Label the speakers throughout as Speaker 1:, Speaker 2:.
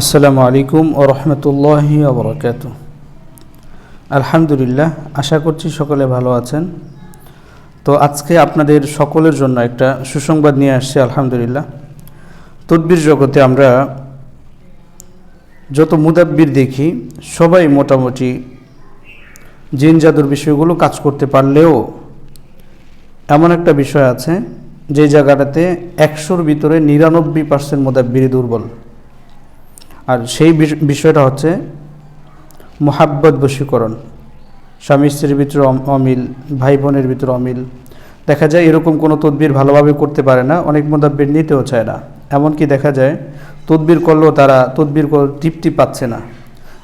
Speaker 1: আসসালামু আলাইকুম ও রহমতুল্লাহি ওবরাকাত আলহামদুলিল্লাহ, আশা করছি সকলে ভালো আছেন। তো আজকে আপনাদের সকলের জন্য একটা সুসংবাদ নিয়ে আসছি, আলহামদুলিল্লাহ। তদ্বির জগতে আমরা যত মুদাব্বির দেখি, সবাই মোটামুটি জিন জাদুর বিষয়গুলো কাজ করতে পারলেও এমন একটা বিষয় আছে, যে জায়গাটাতে একশোর ভিতরে নিরানব্বই পার্সেন্ট মোদাব্বিরই দুর্বল। আর সেই বিষ- বিষয়টা হচ্ছে মোহাব্বত বশীকরণ। স্বামী স্ত্রীর ভিতরে অমিল, ভাই বোনের ভিতরে অমিল। দেখা যায় এরকম কোনো তদবির ভালোভাবে করতে পারে না, অনেক মোদাব্বির নিতেও চায় না। এমনকি দেখা যায় তদবির করলেও তারা তদবির তৃপ্তি পাচ্ছে না।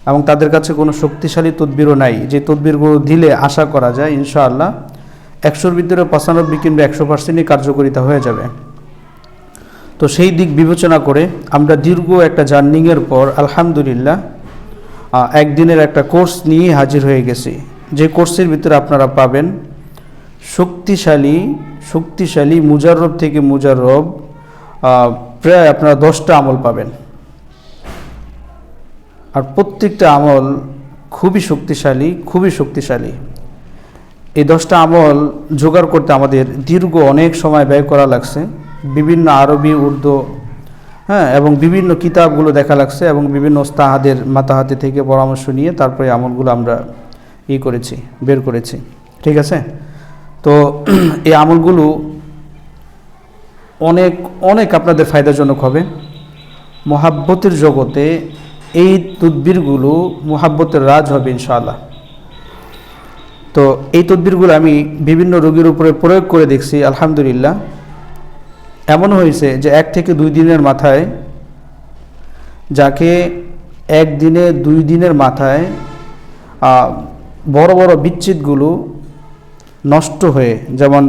Speaker 1: এবং তাদের কাছে কোনো শক্তিশালী তদবিরও নাই। যে তদবিরগুলো দিলে আশা করা যায়, ইনশাআল্লাহ একশোর ভিতরে পঁচানব্বই কিংবা একশো পার্সেন্টই কার্যকরিতা হয়ে যাবে। তো সেই দিক বিবেচনা করে আমরা দীর্ঘ একটা জার্নিংয়ের পর আলহামদুলিল্লাহ একদিনের একটা কোর্স নিয়ে হাজির হয়ে গেছি। যে কোর্সের ভিতরে আপনারা পাবেন শক্তিশালী শক্তিশালী মুজাররব থেকে মুজাররব আহ, প্রায় আপনারা দশটা আমল পাবেন। আর প্রত্যেকটা আমল খুবই শক্তিশালী খুবই শক্তিশালী। এই দশটা আমল জোগাড় করতে আমাদের দীর্ঘ অনেক সময় ব্যয় করা লাগছে। বিভিন্ন আরবি, উর্দু হ্যাঁ এবং বিভিন্ন কিতাবগুলো দেখা লাগছে এবং বিভিন্ন ওস্তাহাদের মাতাহাতে থেকে পরামর্শ নিয়ে তারপরে আমলগুলো আমরা ই করেছি, বের করেছি। ঠিক আছে? তো এই আমলগুলো অনেক অনেক আপনাদের ফায়দাজনক হবে। মহাব্বতের জগতে এই তদ্বিরগুলো মহাব্বতের রাজ হবে ইনশাআল্লাহ। তো এই তদবিরগুলো আমি বিভিন্ন রোগীর উপরে প্রয়োগ করে দেখছি, আলহামদুলিল্লাহ। এমন হয়েছে যে এক থেকে দুই দিনের মাথায়, যাকে একদিনে দুই দিনের মাথায় বড় বড় বিচ্ছিদগুলো নষ্ট হয়ে, যেমন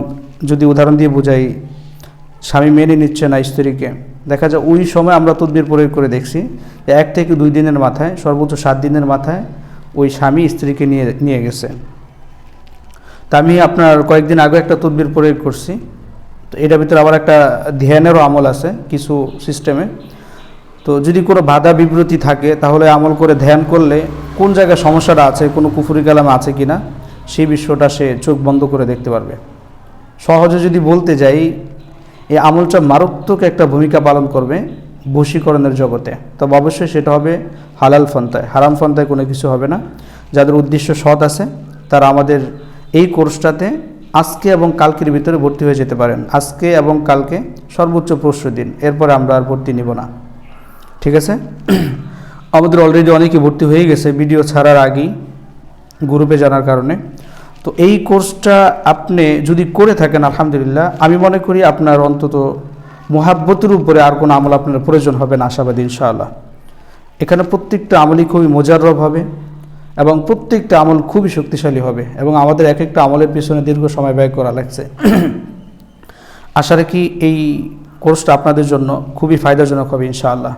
Speaker 1: যদি উদাহরণ দিয়ে বোঝাই, স্বামী মেনে নিচ্ছে না স্ত্রীকে। দেখা যায় ওই সময় আমরা তদবির প্রয়োগ করে দেখছি এক থেকে দুই দিনের মাথায়, সর্বোচ্চ সাত দিনের মাথায় ওই স্বামী স্ত্রীকে নিয়ে নিয়ে গেছে। তা আমি আপনার কয়েকদিন আগে একটা তদবির প্রয়োগ করছি। তো এটার ভিতরে আবার একটা ধ্যানেরও আমল আছে, কিছু সিস্টেমে তো যদি কোনো বাধা বিব্রতি থাকে, তাহলে আমল করে ধ্যান করলে কোন জায়গায় সমস্যাটা আছে, কোনো কুফুরি কালাম আছে কি না সেই বিষয়টা সে চোখ বন্ধ করে দেখতে পারবে। সহজে যদি বলতে যাই, এই আমলটা মারাত্মক একটা ভূমিকা পালন করবে বশীকরণের জগতে। তবে অবশ্যই সেটা হবে হালাল ফন্তায় হারাম ফন্তায় কোনো কিছু হবে না। যাদের উদ্দেশ্য সৎ আছে, তারা আমাদের এই কোর্সটাতে আজকে এবং কালকের ভিতরে ভর্তি হয়ে যেতে পারেন। আজকে এবং কালকে সর্বোচ্চ পরশু দিন। এরপরে আমরা আর ভর্তি নিব না। ঠিক আছে? আমাদের অলরেডি অনেকে ভর্তি হয়ে গেছে ভিডিও ছাড়ার আগেই, গ্রুপে জানার কারণে। তো এই কোর্সটা আপনি যদি করে থাকেন, আলহামদুলিল্লাহ, আমি মনে করি আপনার অন্তত মোহাব্বতের উপরে আর কোনো আমল আপনার প্রয়োজন হবে না, আশাবাদী, ইনশাআল্লাহ। এখানে প্রত্যেকটা আমলই খুবই মোজাররব হবে। এবং প্রত্যেকটা আমল খুবই শক্তিশালী হবে এবং আমাদের এক একটা আমলের পিছনে দীর্ঘ সময় ব্যয় করা লাগছে। আশা রাখি এই কোর্সটা আপনাদের জন্য খুবই ফায়দাজনক হবে, ইনশাআল্লাহ।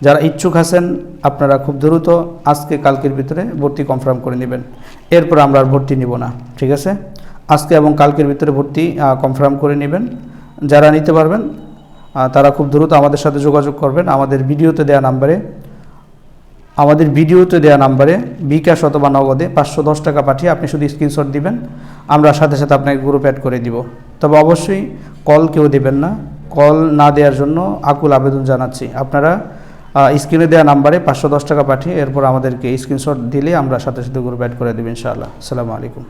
Speaker 1: যারা ইচ্ছুক আছেন, আপনারা খুব দ্রুত আজকে কালকের ভিতরে ভর্তি কনফার্ম করে নেবেন। এরপর আমরা আর ভর্তি নিব না, ঠিক আছে? আজকে এবং কালকের ভিতরে ভর্তি কনফার্ম করে নেবেন। যারা নিতে পারবেন তারা খুব দ্রুত আমাদের সাথে যোগাযোগ করবেন। আমাদের ভিডিওতে দেওয়া নাম্বারে আমাদের ভিডিওতে দেওয়া নাম্বারে বিকাশ অথবা নগদে পাঁচশো দশ টাকা পাঠিয়ে আপনি শুধু স্ক্রিনশট দিবেন। আমরা সাথে সাথে আপনাকে গ্রুপ অ্যাড করে দিব। তবে অবশ্যই কল কেউ দেবেন না। কল না দেওয়ার জন্য আকুল আবেদন জানাচ্ছি। আপনারা স্ক্রিনে দেওয়া নাম্বারে পাঁচশো দশ টাকা পাঠিয়ে এরপর আমাদেরকে স্ক্রিনশট দিলে আমরা সাথে সাথে গ্রুপ অ্যাড করে দেবেন ইনশাআল্লাহ। আসসালামু আলাইকুম।